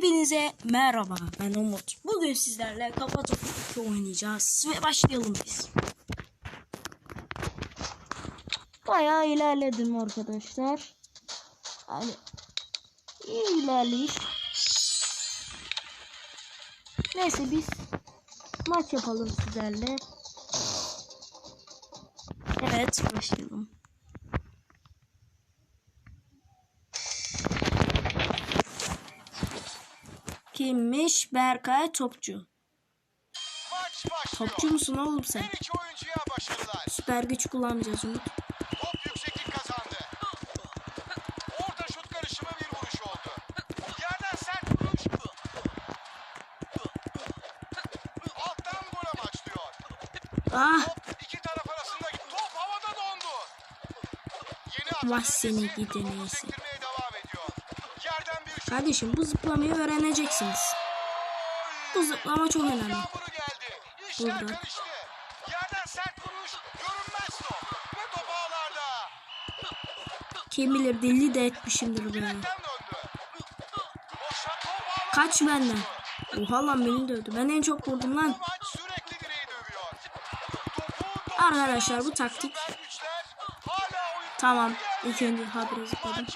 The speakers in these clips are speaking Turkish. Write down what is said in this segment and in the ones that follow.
Hepinize merhaba ben Umut. Bugün sizlerle kafa topu oynayacağız ve başlayalım biz. Bayağı ilerledim arkadaşlar. Yani iyi ilerleyiş. Neyse biz maç yapalım sizlerle. Evet başlayalım. Kimmiş? Berkay Topçu. Topçu musun oğlum sen? Süper güç kullanmayacağız Umut. Top yükseklik kazandı. Orta şut karışımı bir vuruş oldu. Yerden sert vuruş. Alttan gol amaçlıyor. Ah! Top iki taraf arasında top havada dondu. Yeni Vah seni gidi neyse. Kardeşim bu zıplamayı öğreneceksiniz. Bu zıplama çok önemli. Burada. Kim bilir deli de etmişimdir be. Direkten döndü. Boşa top ağlarda. Kaç benden. Oha lan beni dövdü. Ben en çok vurdum lan. Arkadaşlar bu taktik. Tamam. İlk önce habire zıpladım.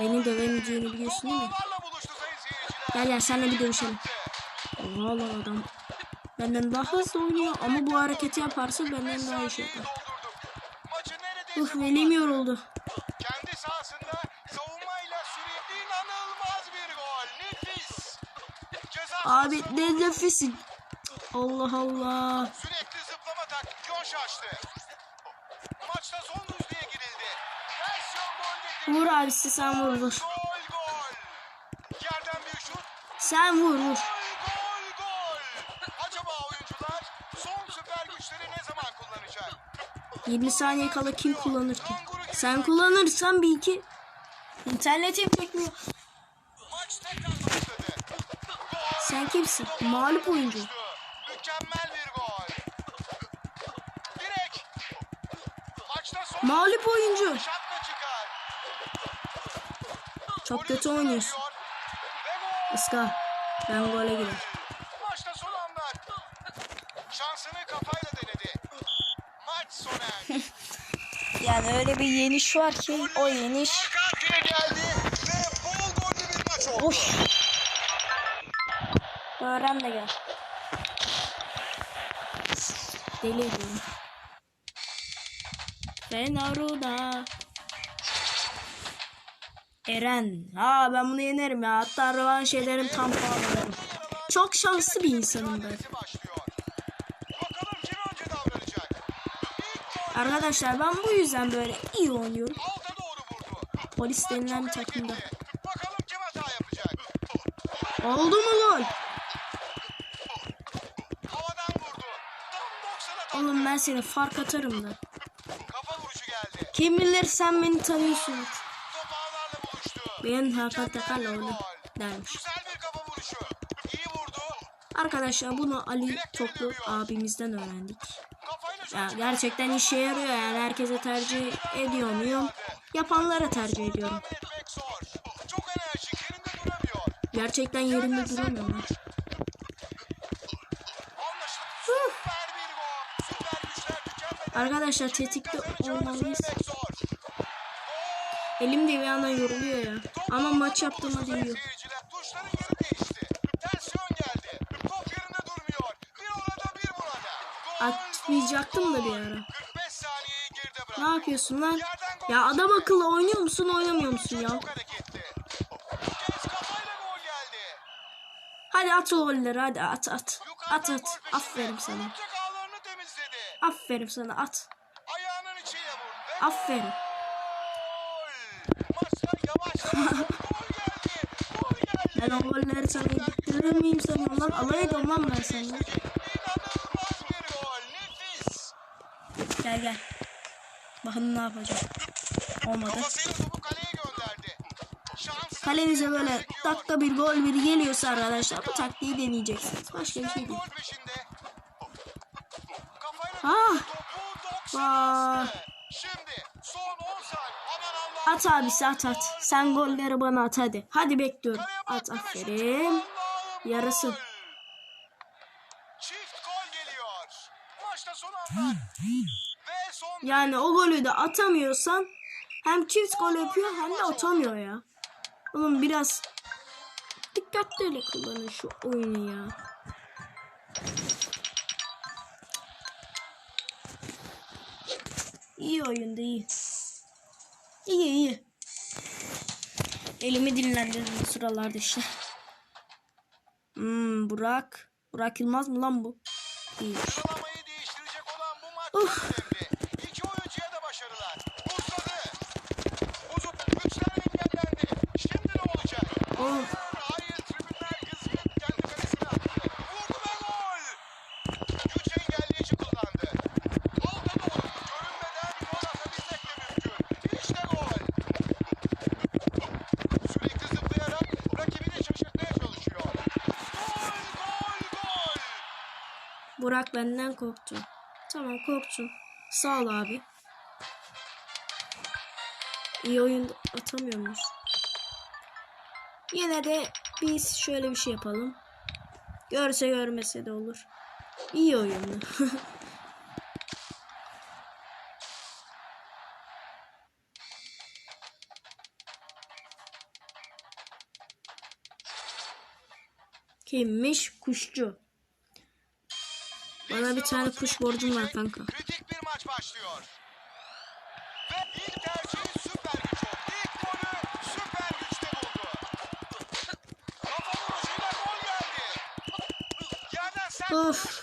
Beni dövemeyeceğini biliyorsun değil mi? Gel gel senle bir dövüşelim. Oha lan adam. Benden daha hızlı oynuyor ama bu hareketi yaparsa benden daha iyi şey yapar. Uf velim yoruldu. kendi sahasında savunmayla sürekli inanılmaz bir gol. Nefis. Abi ne nefisi. Allah Allah. Sürekli zıplama taktik yön şaştı. Maçta son düzlüğe girildi. Versiyon gol getirdi. Vur abisi sen vur vur. Sen vur vur. Gol gol gol. Acaba oyuncular son süper güçleri ne zaman kullanacak? 20 saniye kala kim kullanır ki? Sen kullanırsan bir iki. İnternetim çekmiyor. Sen kimsin? Mağlup oyuncu. Mükemmel bir gol. Direk. Maçta son Mağlup oyuncu. Çok kötü gol. Iska. Ben gole girer. Maçta son anlar. Şansını kafayla denedi. Maç sona erdi. Yani öyle bir yeniş var ki o yeniş. Arkaya geldi ve bol gollü bir maç oldu. Of. Öğren de gel. Deli ediyorum. Fenaruda. Eren. Ha ben bunu yenerim ya. Hatta rövanş ederim tam puanlarım. Çok şanslı bir insanım ben. Arkadaşlar ben bu yüzden böyle iyi oynuyorum. Polis denilen bir takımda. Oldu mu gol? Havadan vurdu. Tam 90'a Oğlum ben seni fark atarım da. Kim bilir sen beni tanıyorsun. Top ağlarla buluştu. Ben Hakan Takar'la öyle dermiş. Güzel bir kafa vuruşu. İyi vurdu. Arkadaşlar bunu Ali Toplu abimizden öğrendik. Ya gerçekten işe yarıyor yani herkese tercih ediyor muyum? Yapanlara tercih ediyorum. Gerçekten yerimde duramıyorum. Arkadaşlar tetikte olmalıyız. Elim de bir yandan yoruluyor ya. Ama maç yaptığıma değiyor. Atmayacaktım da bir ara. 45 saniyeyi geride bıraktı. Ne yapıyorsun lan? Ya adam akıllı oynuyor musun oynamıyor musun ya? Hadi at o golleri hadi at at. At at. Aferin sana. Aferin sana at. Aferin. gol. Maçta yavaş yavaş gol geldi. Gol geldi. Ben o golleri sana yedirir miyim sanıyorum lan? Alay ediyorum lan ben bir. Nefis. Gel gel. Bakın ne yapacağım. Olmadı. Kalemize böyle dakika bir gol biri geliyorsa arkadaşlar bu taktiği deneyeceksiniz. Başka bir şey değil. Ah! topu 90 Vay. Şimdi son 10 saniye. Aman At abisi at at. Sen golleri bana at hadi. Hadi bekliyorum. At aferin. Yarasın. Yani o golü de atamıyorsan hem çift gol yapıyor hem de atamıyor ya. Oğlum biraz dikkatli kullanın şu oyunu ya. İyi oyundu iyi. İyi iyi. Elimi dinlendirdim sıralarda işte. Hmm, Burak. Burak Yılmaz mı lan bu? Değil. sıralamayı değiştirecek olan bu maç Uf. çok önemli. İki oyuncuya da başarılar. Uzadı. Uzup güçler engellendi. Şimdi ne olacak? Oğlum. Hayır tribünler kızgın. Kendi kalesine attı. Vurdu ve gol. Güç engelleyici kullandı. Alta doğru. Görünmeden gol atabilmek de mümkün. İşte gol. Sürekli zıplayarak rakibini şaşırtmaya çalışıyor. Gol, gol, gol. Burak benden korktu. Tamam korktun. Sağ ol abi. İyi oyun atamıyor muyuz? Yine de biz şöyle bir şey yapalım. Görse görmese de olur. İyi oyundu. Kimmiş? Kuşçu. Bana bir tane kuş borcum var kanka. Kritik bir maç başlıyor. Ve ilk tercihi süper güç oldu. İlk golü süper güçte buldu. Kafa vuruşuyla gol geldi. Yerden sert Of.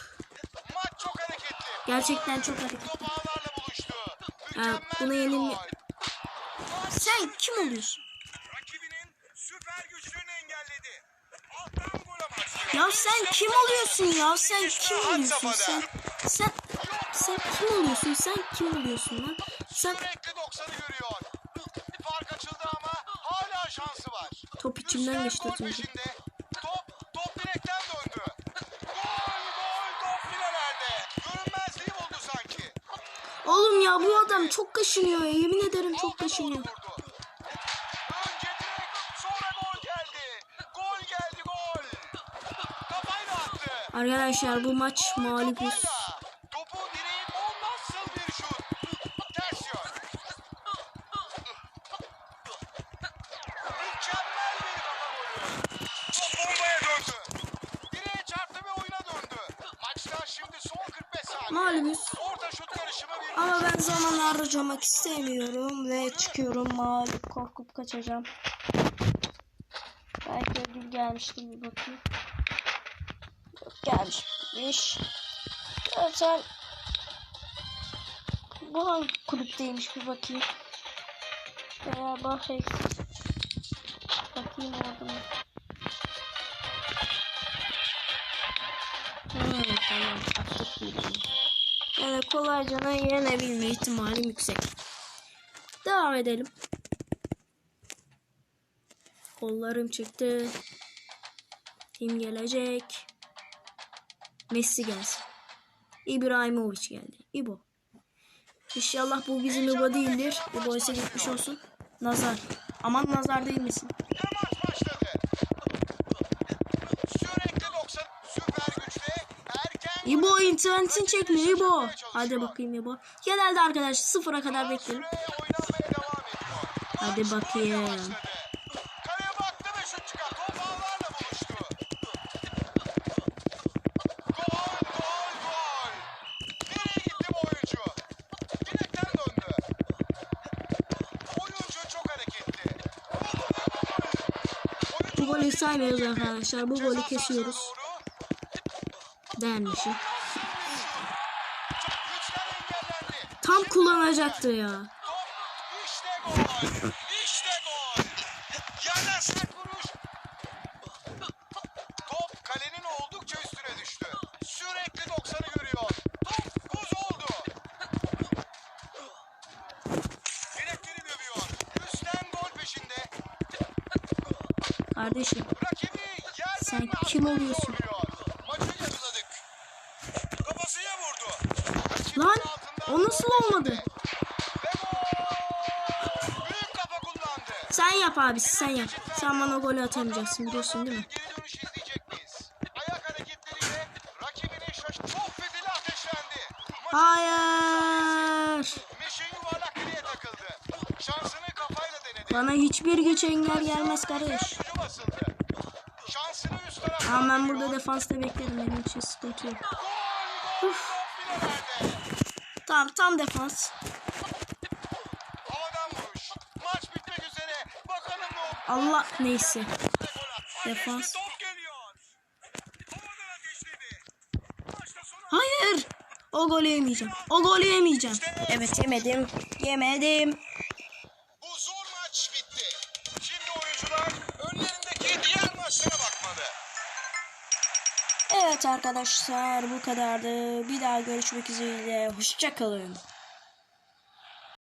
Maç çok hareketli. Gerçekten çok hareketli. Top ağlarla buluştu. Mükemmel buna bir yenilme-. Sen kim oluyorsun? Rakibinin süper güçlüğünü engelledi. Alttan gole başlıyor. Ya sen kim oluyorsun ya? Sen kim oluyorsun sen? Sen sen kim oluyorsun? Sen kim oluyorsun lan? Sen Sürekli 90'ı görüyor. Fark açıldı ama hala şansı var. top içimden geçti gol az önce. peşinde. Top, top direkten döndü. Gol, gol, top filelerde. Görünmezliği buldu sanki. Oğlum ya bu adam çok kaşınıyor ya. Yemin ederim çok Alta doğru kaşınıyor. vurdu. Son 45 saniye. Mağlubuz. Bir Ama ben zaman harcamak istemiyorum ve çıkıyorum mağlup korkup kaçacağım. Belki ödül gelmiştir bir bakayım. Gelmişmiş. Zaten bu hangi kulüpteymiş bir bakayım. Veya bakayım. Bakayım orada mı? Hmm, tamam attık birini. Yani kolayca yenebilme ihtimalim yüksek. Devam edelim. Kollarım çıktı. Kim gelecek? Messi gelsin. İbrahimovic geldi. İbo. İnşallah bu bizim İbo değildir. İbo ise gitmiş olsun. Nazar. Aman nazar değil misin? Ve maç başladı. Sürekli 90 süper güçle erken İbo internetin çekmiyor İbo. Hadi bakayım İbo. Genelde arkadaşlar sıfıra kadar beklerim. Hadi bakayım. golle başladı. Kaleye baktı ve şut çıkar. Top ağlarla buluştu. Gol, gol, gol. Nereye gitti bu oyuncu? Direkten döndü. Oyuncu çok hareketli. Vurdu ve gol. Oyuncu Bu golü saymıyoruz arkadaşlar. Bu golü kesiyoruz. engellendi. Tam kullanacaktı ya. Top işte gol. İşte gol. Yerden sert vuruş. Top kalenin oldukça üstüne düştü. Sürekli 90'ı görüyor. Top buz oldu. Direkleri dövüyor. Üstten gol peşinde. Kardeşim. Sen kim oluyorsun? Lan o nasıl olmadı? Sen yap abi sen yap. Sen bana gol atamayacaksın biliyorsun değil mi? Geri Bana hiçbir güç engel gelmez kardeş. Ama ben burada defansta beklerim. Benim için sıkıntı yok. Tamam tam defans. Allah neyse. Defans. Hayır. O golü yemeyeceğim. O golü yemeyeceğim. Evet yemedim. Yemedim. Evet arkadaşlar bu kadardı. Bir daha görüşmek üzere. Hoşçakalın.